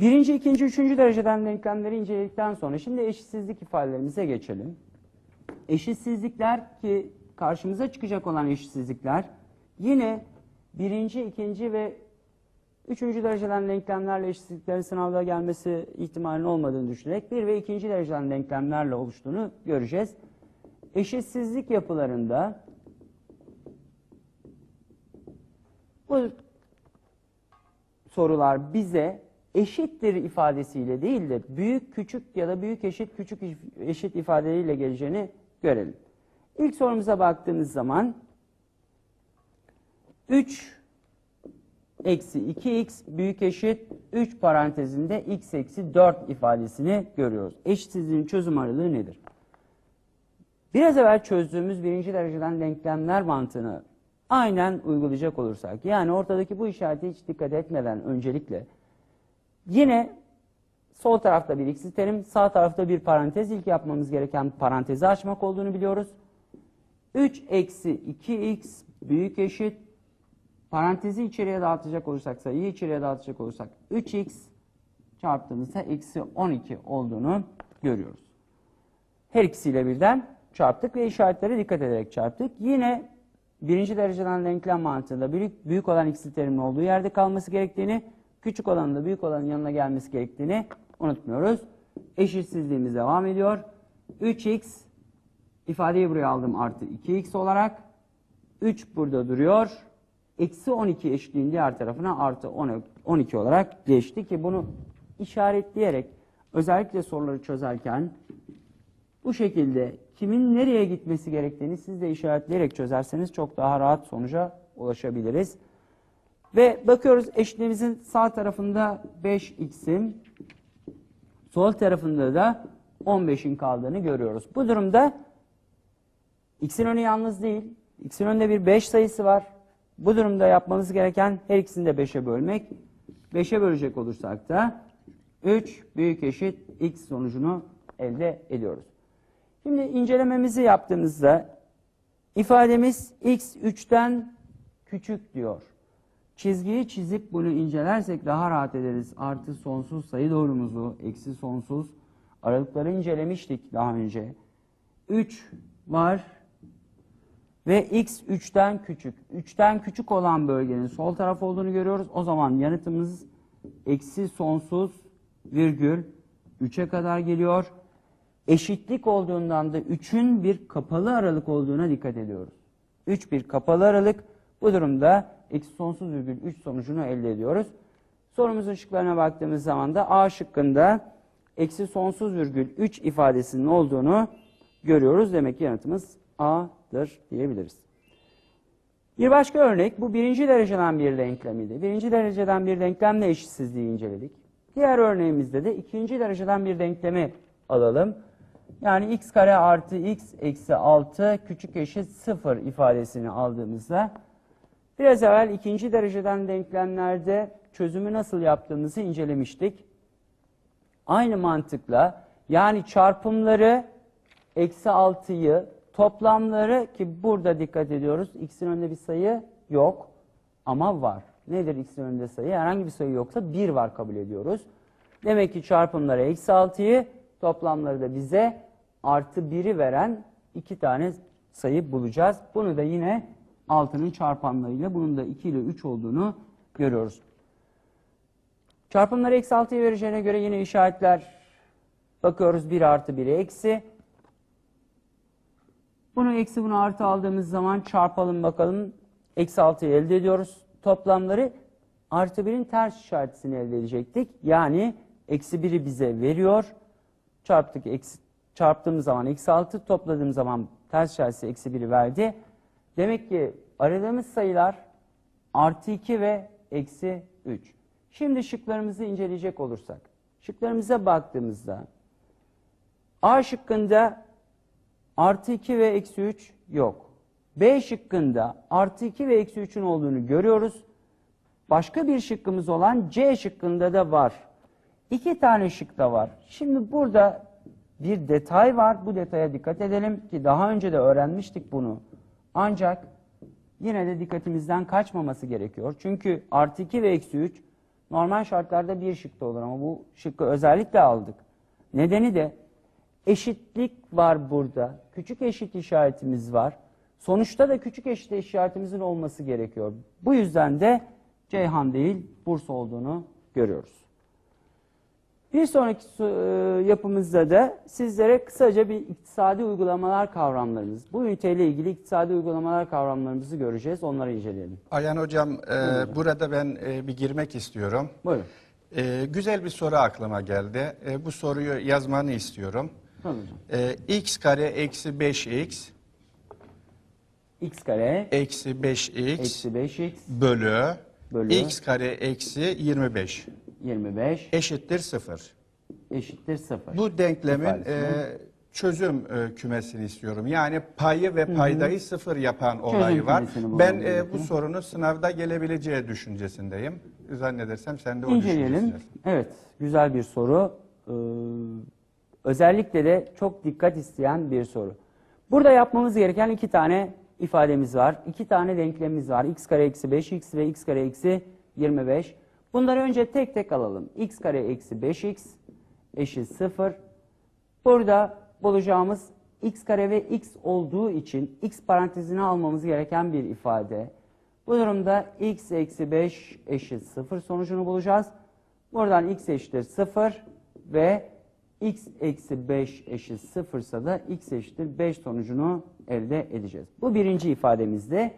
Birinci, ikinci, üçüncü dereceden denklemleri inceledikten sonra şimdi eşitsizlik ifadelerimize geçelim. Eşitsizlikler ki karşımıza çıkacak olan eşitsizlikler yine birinci, ikinci ve üçüncü dereceden denklemlerle eşitsizliklerin sınavda gelmesi ihtimalinin olmadığını düşünerek bir ve ikinci dereceden denklemlerle oluştuğunu göreceğiz. Eşitsizlik yapılarında bu sorular bize eşittir ifadesiyle değil de büyük küçük ya da büyük eşit küçük eşit ifadeleriyle geleceğini görelim. İlk sorumuza baktığımız zaman 3 eksi 2x büyük eşit 3 parantezinde x eksi 4 ifadesini görüyoruz. Eşitsizliğin çözüm aralığı nedir? Biraz evvel çözdüğümüz birinci dereceden denklemler mantığını aynen uygulayacak olursak, yani ortadaki bu işarete hiç dikkat etmeden öncelikle yine sol tarafta bir x terim, sağ tarafta bir parantez. İlk yapmamız gereken parantezi açmak olduğunu biliyoruz. 3 eksi 2x büyük eşit parantezi içeriye dağıtacak olursak, sayıyı içeriye dağıtacak olursak 3x çarptığımızda eksi 12 olduğunu görüyoruz. Her ikisiyle birden çarptık ve işaretlere dikkat ederek çarptık. Yine birinci dereceden denklem mantığında büyük, büyük olan x'li terimin olduğu yerde kalması gerektiğini, küçük olanın da büyük olanın yanına gelmesi gerektiğini unutmuyoruz. Eşitsizliğimiz devam ediyor. 3x ifadeyi buraya aldım artı 2x olarak. 3 burada duruyor. Eksi 12 eşitliğin diğer tarafına artı 12 olarak geçti ki bunu işaretleyerek özellikle soruları çözerken bu şekilde kimin nereye gitmesi gerektiğini siz de işaretleyerek çözerseniz çok daha rahat sonuca ulaşabiliriz. Ve bakıyoruz eşitliğimizin sağ tarafında 5x'in sol tarafında da 15'in kaldığını görüyoruz. Bu durumda x'in önü yalnız değil. x'in önünde bir 5 sayısı var. Bu durumda yapmamız gereken her ikisini de 5'e bölmek. 5'e bölecek olursak da 3 büyük eşit x sonucunu elde ediyoruz. Şimdi incelememizi yaptığımızda ifademiz x 3'ten küçük diyor. Çizgiyi çizip bunu incelersek daha rahat ederiz. Artı sonsuz sayı doğrumuzu, eksi sonsuz aralıkları incelemiştik daha önce. 3 var ve x 3'ten küçük. 3'ten küçük olan bölgenin sol taraf olduğunu görüyoruz. O zaman yanıtımız eksi sonsuz virgül 3'e kadar geliyor. Eşitlik olduğundan da 3'ün bir kapalı aralık olduğuna dikkat ediyoruz. 3 bir kapalı aralık. Bu durumda eksi sonsuz virgül 3 sonucunu elde ediyoruz. Sorumuzun şıklarına baktığımız zaman da A şıkkında eksi sonsuz virgül 3 ifadesinin olduğunu görüyoruz. Demek ki yanıtımız A'dır diyebiliriz. Bir başka örnek bu birinci dereceden bir denklemiydi. Birinci dereceden bir denklemle eşitsizliği inceledik. Diğer örneğimizde de ikinci dereceden bir denklemi alalım. Yani x kare artı x eksi 6 küçük eşit 0 ifadesini aldığımızda biraz evvel ikinci dereceden denklemlerde çözümü nasıl yaptığımızı incelemiştik. Aynı mantıkla yani çarpımları eksi 6'yı toplamları ki burada dikkat ediyoruz x'in önünde bir sayı yok ama var. Nedir x'in önünde sayı? Herhangi bir sayı yoksa 1 var kabul ediyoruz. Demek ki çarpımları eksi 6'yı toplamları da bize artı 1'i veren iki tane sayı bulacağız. Bunu da yine 6'nın çarpanlarıyla bunun da 2 ile 3 olduğunu görüyoruz. Çarpımları eksi 6'yı vereceğine göre yine işaretler bakıyoruz 1 artı 1'e eksi. Bunu eksi bunu artı aldığımız zaman çarpalım bakalım. Eksi 6'yı elde ediyoruz. Toplamları artı 1'in ters işaretini elde edecektik. Yani eksi 1'i bize veriyor. Çarptık eksi, çarptığımız zaman eksi 6 topladığım zaman ters işareti eksi 1'i verdi. Demek ki aradığımız sayılar artı 2 ve eksi 3. Şimdi şıklarımızı inceleyecek olursak. Şıklarımıza baktığımızda A şıkkında artı 2 ve eksi 3 yok. B şıkkında artı 2 ve eksi 3'ün olduğunu görüyoruz. Başka bir şıkkımız olan C şıkkında da var. İki tane şık da var. Şimdi burada bir detay var. Bu detaya dikkat edelim ki daha önce de öğrenmiştik bunu. Ancak yine de dikkatimizden kaçmaması gerekiyor. Çünkü artı 2 ve eksi 3 Normal şartlarda bir şıkta olur ama bu şıkkı özellikle aldık. Nedeni de eşitlik var burada. Küçük eşit işaretimiz var. Sonuçta da küçük eşit işaretimizin olması gerekiyor. Bu yüzden de Ceyhan değil Bursa olduğunu görüyoruz. Bir sonraki so- e, yapımızda da sizlere kısaca bir iktisadi uygulamalar kavramlarımız. Bu üniteyle ilgili iktisadi uygulamalar kavramlarımızı göreceğiz. Onları inceleyelim. Ayhan Hocam, e, burada ben e, bir girmek istiyorum. Buyurun. E, güzel bir soru aklıma geldi. E, bu soruyu yazmanı istiyorum. Hocam. E, x kare eksi 5x x kare eksi 5x eksi 5x bölü, Bölü. x kare eksi 25 25 eşittir 0. eşittir 0. Bu denklemin e, çözüm e, kümesini istiyorum. Yani payı ve paydayı sıfır yapan olayı var. kümesini bulmamız Ben e, bu sorunun sınavda gelebileceği düşüncesindeyim. Zannedersem sen de o İnceleyelim. Evet, güzel bir soru. Ee, özellikle de çok dikkat isteyen bir soru. Burada yapmamız gereken iki tane ifademiz var. İki tane denklemimiz var. x kare eksi 5x ve x kare eksi 25. Bunları önce tek tek alalım. x kare eksi 5x eşit 0. Burada bulacağımız x kare ve x olduğu için x parantezine almamız gereken bir ifade. Bu durumda x eksi 5 eşit 0 sonucunu bulacağız. Buradan x eşittir 0 ve x eksi 5 eşit 0 ise da x eşittir 5 sonucunu elde edeceğiz. Bu birinci ifademizde.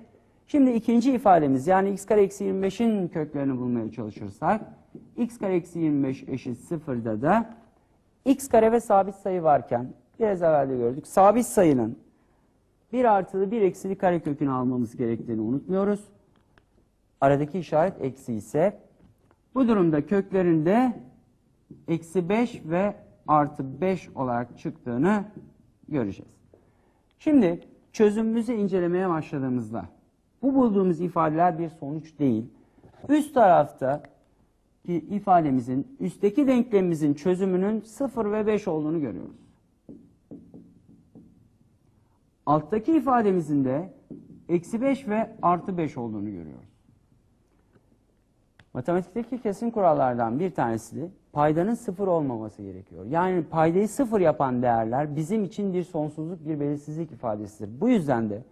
Şimdi ikinci ifademiz yani x kare eksi 25'in köklerini bulmaya çalışırsak x kare eksi 25 eşit 0'da da x kare ve sabit sayı varken biraz evvel de gördük. Sabit sayının bir artılı bir eksili kare kökünü almamız gerektiğini unutmuyoruz. Aradaki işaret eksi ise bu durumda köklerinde eksi 5 ve artı 5 olarak çıktığını göreceğiz. Şimdi çözümümüzü incelemeye başladığımızda bu bulduğumuz ifadeler bir sonuç değil. Üst tarafta ki ifademizin üstteki denklemimizin çözümünün 0 ve 5 olduğunu görüyoruz. Alttaki ifademizin de eksi 5 ve artı 5 olduğunu görüyoruz. Matematikteki kesin kurallardan bir tanesi de paydanın sıfır olmaması gerekiyor. Yani paydayı sıfır yapan değerler bizim için bir sonsuzluk, bir belirsizlik ifadesidir. Bu yüzden de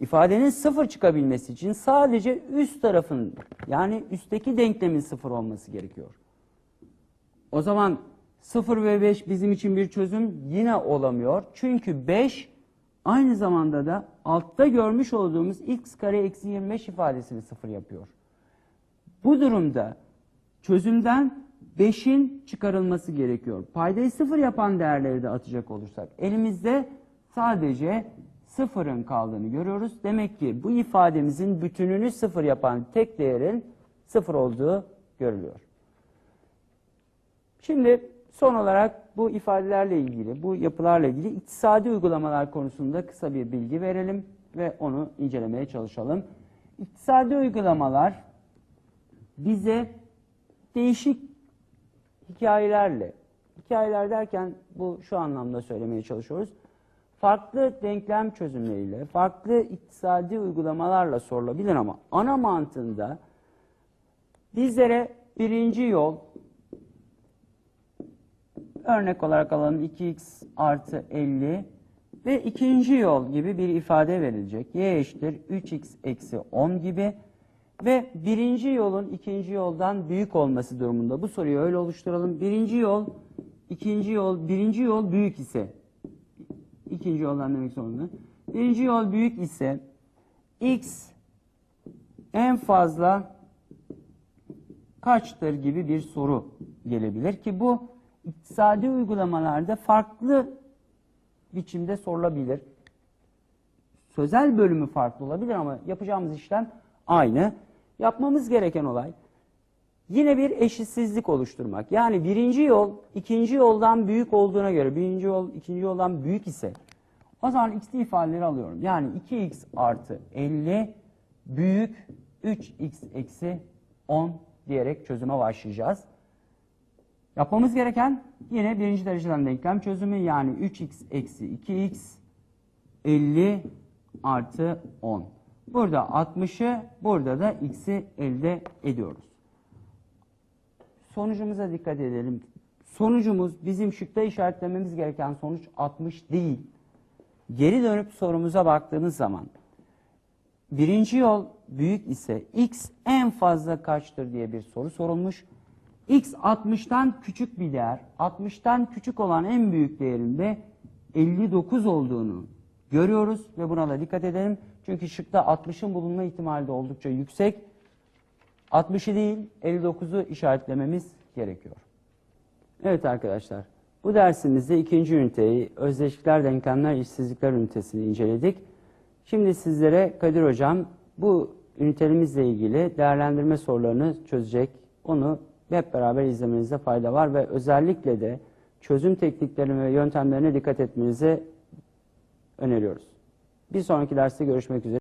ifadenin sıfır çıkabilmesi için sadece üst tarafın yani üstteki denklemin sıfır olması gerekiyor. O zaman 0 ve 5 bizim için bir çözüm yine olamıyor. Çünkü 5 aynı zamanda da altta görmüş olduğumuz x kare eksi 25 ifadesini sıfır yapıyor. Bu durumda çözümden 5'in çıkarılması gerekiyor. Paydayı sıfır yapan değerleri de atacak olursak elimizde sadece sıfırın kaldığını görüyoruz. Demek ki bu ifademizin bütününü sıfır yapan tek değerin sıfır olduğu görülüyor. Şimdi son olarak bu ifadelerle ilgili, bu yapılarla ilgili iktisadi uygulamalar konusunda kısa bir bilgi verelim ve onu incelemeye çalışalım. İktisadi uygulamalar bize değişik hikayelerle, hikayeler derken bu şu anlamda söylemeye çalışıyoruz. Farklı denklem çözümleriyle, farklı iktisadi uygulamalarla sorulabilir ama ana mantığında bizlere birinci yol, örnek olarak alalım 2x artı 50 ve ikinci yol gibi bir ifade verilecek. y eşittir 3x eksi 10 gibi ve birinci yolun ikinci yoldan büyük olması durumunda bu soruyu öyle oluşturalım. Birinci yol, ikinci yol, birinci yol büyük ise ikinci yoldan demek zorunda. Birinci yol büyük ise x en fazla kaçtır gibi bir soru gelebilir ki bu iktisadi uygulamalarda farklı biçimde sorulabilir. Sözel bölümü farklı olabilir ama yapacağımız işlem aynı. Yapmamız gereken olay yine bir eşitsizlik oluşturmak. Yani birinci yol ikinci yoldan büyük olduğuna göre birinci yol ikinci yoldan büyük ise o zaman x ifadeleri alıyorum. Yani 2x artı 50 büyük 3x eksi 10 diyerek çözüme başlayacağız. Yapmamız gereken yine birinci dereceden denklem çözümü yani 3x eksi 2x 50 artı 10. Burada 60'ı burada da x'i elde ediyoruz. Sonucumuza dikkat edelim. Sonucumuz bizim şıkta işaretlememiz gereken sonuç 60 değil. Geri dönüp sorumuza baktığınız zaman birinci yol büyük ise x en fazla kaçtır diye bir soru sorulmuş. x 60'tan küçük bir değer. 60'tan küçük olan en büyük değerinde 59 olduğunu görüyoruz ve buna da dikkat edelim. Çünkü şıkta 60'ın bulunma ihtimali de oldukça yüksek. 60'ı değil 59'u işaretlememiz gerekiyor. Evet arkadaşlar bu dersimizde ikinci üniteyi özdeşlikler, denklemler, işsizlikler ünitesini inceledik. Şimdi sizlere Kadir Hocam bu ünitelimizle ilgili değerlendirme sorularını çözecek. Onu hep beraber izlemenizde fayda var ve özellikle de çözüm tekniklerine ve yöntemlerine dikkat etmenizi öneriyoruz. Bir sonraki derste görüşmek üzere.